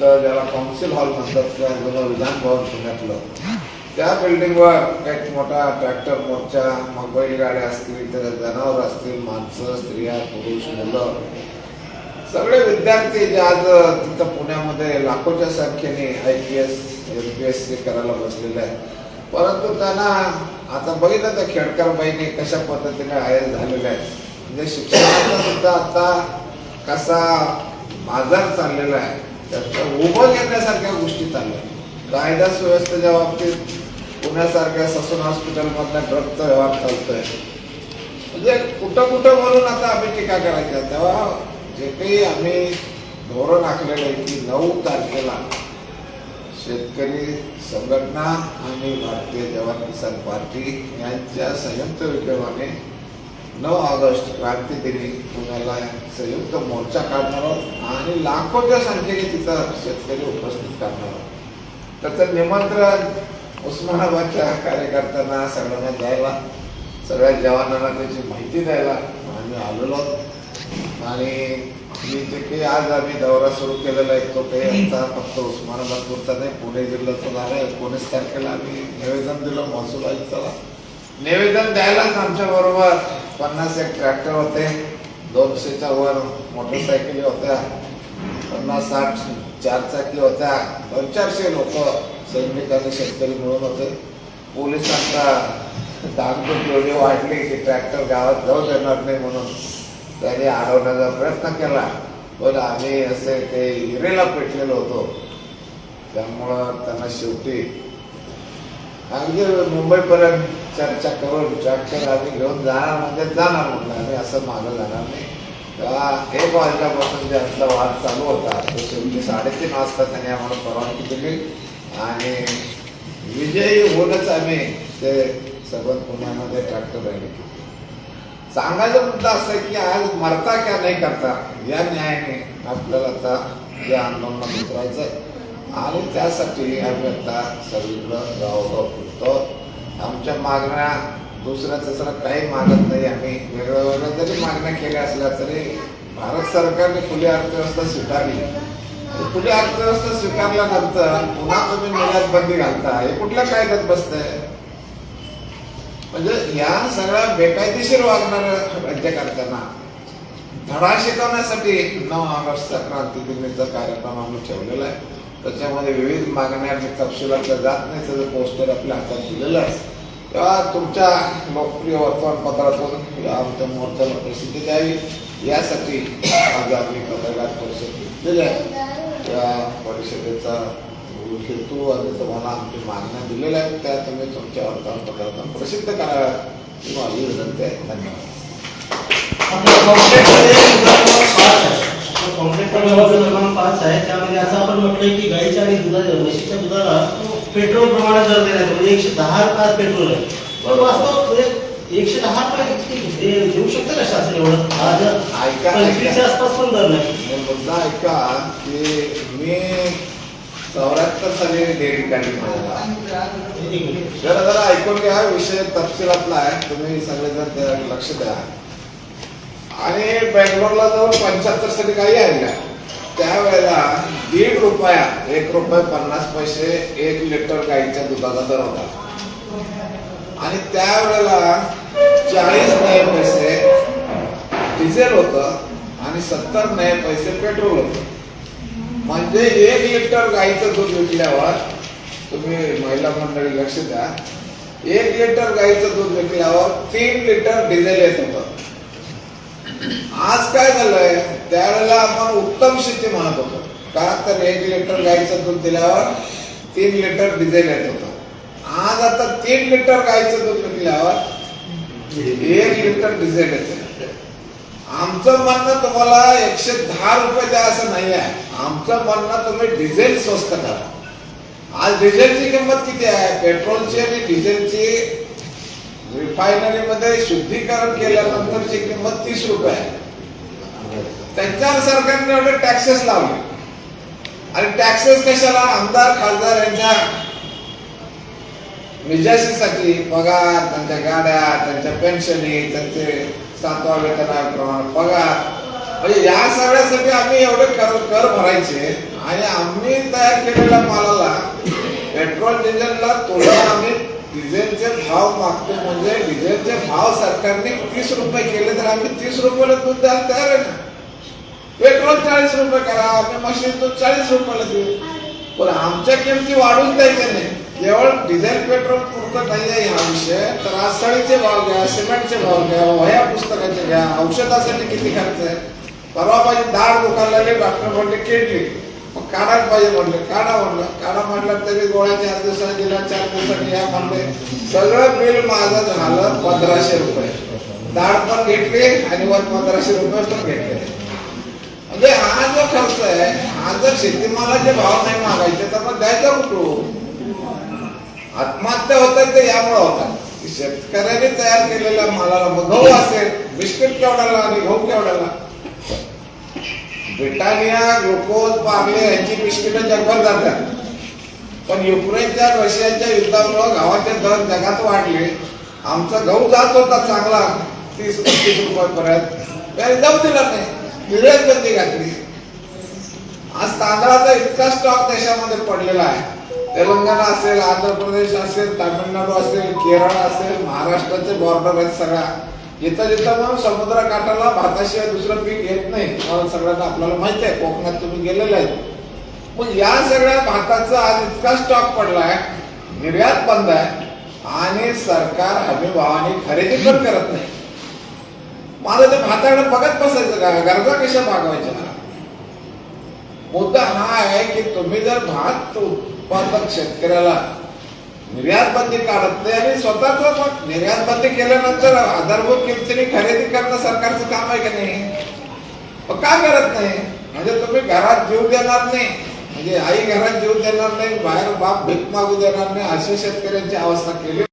तर ज्याला council hall म्हणतात किंवा जुनं विधान भवन पुण्यातलं. त्या बिल्डिंगवर एक मोठा ट्रॅक्टर मोर्चा मग बैलगाड्या असतील तर जनावर असतील माणसं स्त्रिया पुरुष मुलं. सगळे विद्यार्थी जे आज तिथं पुण्यामध्ये लाखोच्या संख्येने I P S M P S C करायला बसलेले आहेत. परंतु त्यांना आता बघितलं तर खेडकर बाईने कशा पद्धतीने आयर झालेले आहेत. म्हणजे शिक्षणाचा सुद्धा आता कसा बाजार चाललेला आहे. त्याचा उभं घेण्यासारख्या गोष्टी चालल्या. कायदा सुव्यवस्थेच्या बाबतीत पुण्यासारख्या ससून हॉस्पिटलमधल्या ड्रगचा व्यवहार चालतोय. म्हणजे कुठं कुठं म्हणून आता आम्ही टीका करायच्या. तेव्हा जे काही आम्ही धोरण आखलेलं आहे की नऊ तारखेला शेतकरी संघटना आणि भारतीय जवान किसान पार्टी यांच्या संयुक्त विद्यमाने नऊ ऑगस्ट क्रांती दिनी पुण्याला संयुक्त मोर्चा काढणार आहोत आणि लाखोच्या संख्येने तिथं शेतकरी उपस्थित करणार आहोत. त्याचं निमंत्रण उस्मानाबादच्या कार्यकर्त्यांना सगळ्यांना द्यायला सगळ्या जवानांना त्याची माहिती द्यायला आम्ही आलेलो आहोत. आणि मी जे काही आज आम्ही दौरा सुरू केलेला आहे तो काही आमचा फक्त उस्मानाबादपूरचा नाही पुणे जिल्ह्याचा झाला आहे. एकोणीस तारखेला आम्ही निवेदन दिलं महसूल आयुक्ताला. निवेदन द्यायलाच आमच्या बरोबर पन्नास एक ट्रॅक्टर होते. दोनशेच्या वर मोटरसायकली होत्या. पन्नास साठ चारचाकी होत्या. दोन चारशे लोक सैनिक आणि शेतकरी मिळून होते. पोलिसांचा दागदूक एवढी वाढली की ट्रॅक्टर गावात जाऊ देणार नाही म्हणून त्यांनी अडवण्याचा प्रयत्न केला. पण आम्ही असे ते हिरेला पेटलेलो होतो. त्यामुळं त्यांना शेवटी अगदी मुंबईपर्यंत चर्चा करून चॅक्टर आम्ही घेऊन जाणार म्हणजे जाणार म्हटलं आम्ही असं मागं जाणार नाही. तेव्हा एक वाजल्यापासून जे आमचा वाद चालू होता तो शेवटी साडेतीन वाजता त्यांनी आम्हाला परवानगी दिली. आणि विजयी होऊनच आम्ही ते सगळं पुण्यामध्ये ट्रॅक्टर राहिले सांगायचा मुद्दा असं आहे की आज मरता क्या नाही करता या न्यायाने आपल्याला आता या आंदोलनात उतरायचं आहे. आणि त्यासाठी आम्ही आता सगळीकडं गावगाव फिरतो आमच्या मागण्या दुसऱ्या तिसऱ्या काही मागत नाही. आम्ही वेगळ्या वेगळ्या जरी मागण्या केल्या असल्या तरी भारत सरकारने खुली अर्थव्यवस्था स्वीकारली. खुली अर्थव्यवस्था स्वीकारल्यानंतर पुन्हा तुम्ही निर्यात बंदी घालता. हे कुठल्या कायद्यात बसतंय? म्हणजे या सगळ्या बेकायदेशीर वागणाऱ्या राज्यकर्त्यांना धडा शिकवण्यासाठी नऊ ऑगस्टचा क्रांती दिनीचा कार्यक्रम आम्ही ठेवलेला आहे. त्याच्यामध्ये विविध मागण्या मी तपशिलातल्या जात नाही त्याचं पोस्टर आपल्या हातात दिलेलं आहे. तेव्हा तुमच्या लोकप्रिय वर्तमानपत्रातून आमच्या मोर्चाला प्रसिद्धी द्यावी यासाठी आज आम्ही पत्रकार परिषद घेतलेली आहे. त्या परिषदेचा हेतू आणि तुम्हाला आमची मागण्या दिलेल्या आहेत त्या तुम्ही तुमच्या वर्तमानपत्रातून प्रसिद्ध कराव्या ही माझी विनंती आहे. धन्यवाद. पाच आहे. त्यामध्ये असं आपण म्हटलंय की गाईच्या आणि म्हशीच्या दुधाला पेट्रोल प्रमाणे दर देण्यात म्हणजे एकशे दहा रुपयात पेट्रोल आहे. पण वास्तव म्हणजे एकशे दहा रुपये किती? देऊ शकतं का शासन एवढं? आज ऐका, पंचवीसच्या ऐका. आसपास पण दर नाही. मुद्दा ऐका की मी चौऱ्याहत्तर साली डेअरी काढली. जरा जरा ऐकून घ्या विषय तपशिलातला आहे. तुम्ही सगळेजण त्याला लक्ष द्या. आणि बँगलोरला जाऊन पंच्याहत्तरसाठी काही आणल्या त्यावेळेला दीड रुपया एक रुपये पन्नास पैसे एक लिटर गाईच्या दुधाचा दर होता. आणि त्यावेळेला चाळीस नये पैसे डिझेल होतं आणि सत्तर नये पैसे पेट्रोल होतं. म्हणजे एक लिटर गाईचं दूध विकल्यावर तुम्ही महिला मंडळी लक्ष द्या एक लिटर गाईचं दूध विकल्यावर तीन लिटर डिझेल येत होतं. आज काय झालंय? त्यावेळेला आपण उत्तम शेती म्हणत होतो. का तर एक लिटर गाईचं दूध दिल्यावर तीन लिटर डिझेल येत होतं. आज आता तीन लिटर गाईचं दूध विकल्यावर एक लिटर डिझेल येते आमचं म्हणणं तुम्हाला एकशे दहा रुपये द्या असं नाही आहे. आमचं म्हणणं तुम्ही डिझेल स्वस्त करा. आज डिझेलची किंमत किती आहे? पेट्रोलची आणि डिझेलची रिफायनरीमध्ये शुद्धीकरण केल्यानंतरची किंमत तीस रुपये आहे. त्यांच्यावर सरकारने एवढे टॅक्सेस लावले. आणि टॅक्सेस कशाला? आमदार खासदार यांच्या निजाशीसाठी पगार त्यांच्या गाड्या त्यांच्या पेन्शनी त्यांचे सातवा वेतनाप्रमाणे पगार. म्हणजे या सगळ्यासाठी आम्ही एवढे कर कर भरायचे आणि आम्ही तयार केलेल्या मालाला पेट्रोल डिझेलला तुलना आम्ही डिझेलचे भाव मागतो म्हणजे डिझेलचे भाव सरकारने तीस रुपये केले तर आम्ही तीस रुपयाला दूध द्यायला तयार आहे ना पेट्रोल चाळीस रुपये करा आम्ही मशीन दूध चाळीस रुपयाला देऊ. पण आमच्या किमती वाढून द्यायच्या नाही? केवळ डिझेल पेट्रोल पुरतं नाही आहे हा विषय तर आसळीचे भाव घ्या सिमेंटचे भाव घ्या वह्या पुस्तकाचे घ्या औषधासाठी किती खर्च आहे? परवा माझी दाढ दुखायला डॉक्टर म्हणले केली. काढायला पाहिजे म्हणलं. काढा म्हणलं. काढा म्हटलं तरी गोळ्या चार दिवसांनी दिला चार दिवसांनी या म्हणले. सगळं बिल माझं झालं पंधराशे रुपये. दाढ पण घेतली आणि वर पंधराशे रुपये पण घेतले. म्हणजे हा जो खर्च आहे हा जर शेतीमालाचे भाव नाही मागायचे तर मग द्यायचा कुठून? आत्महत्या होतात ते यामुळे होतात. शेतकऱ्याने तयार केलेल्या मालाला मग गहू असेल बिस्किट केवढाला आणि गहू केवढाला ब्रिटानिया ग्लुकोज पार्ले यांची बिस्किटं जगभर जातात. पण युक्रेनच्या रशियाच्या युद्धामुळं गावाचे दर जगात वाढले. आमचा गहू जात होता चांगला तीस पस्तीस रुपयापर्यंत. त्याने जाऊ दिला नाही. निर्यात बंदी घातली. आज तांदळाचा इतका स्टॉक देशामध्ये पडलेला आहे. तेलंगणा असेल आंध्र प्रदेश असेल तामिळनाडू असेल केरळ असेल महाराष्ट्राचे बॉर्डर आहेत सगळ्या. येता येता म्हणून समुद्र काठाला भाताशिवाय दुसरं पीक येत नाही. मला सगळ्यांना आपल्याला माहिती आहे कोकणात तुम्ही गेलेले आहेत. मग या सगळ्या भाताचा आज इतका स्टॉक पडलाय निर्यात बंद आहे आणि सरकार हमी भावाने खरेदी पण करत नाही. माझं ते भाताकडे बघत बसायचं का? गरजा कशा भागवायच्या? मुद्दा हा आहे की तुम्ही जर भात उत्पादक शेतकऱ्याला निर्यात बंदी काढत नाही आणि स्वतःच निर्यात बंदी केल्यानंतर आधारभूत किमतीने खरेदी करणं सरकारचं काम आहे का नाही? मग का करत नाही? म्हणजे तुम्ही घरात जीव देणार नाही. म्हणजे आई घरात जीव देणार नाही बाहेर बाप भीक मागू देणार नाही अशी शेतकऱ्यांची अवस्था केली.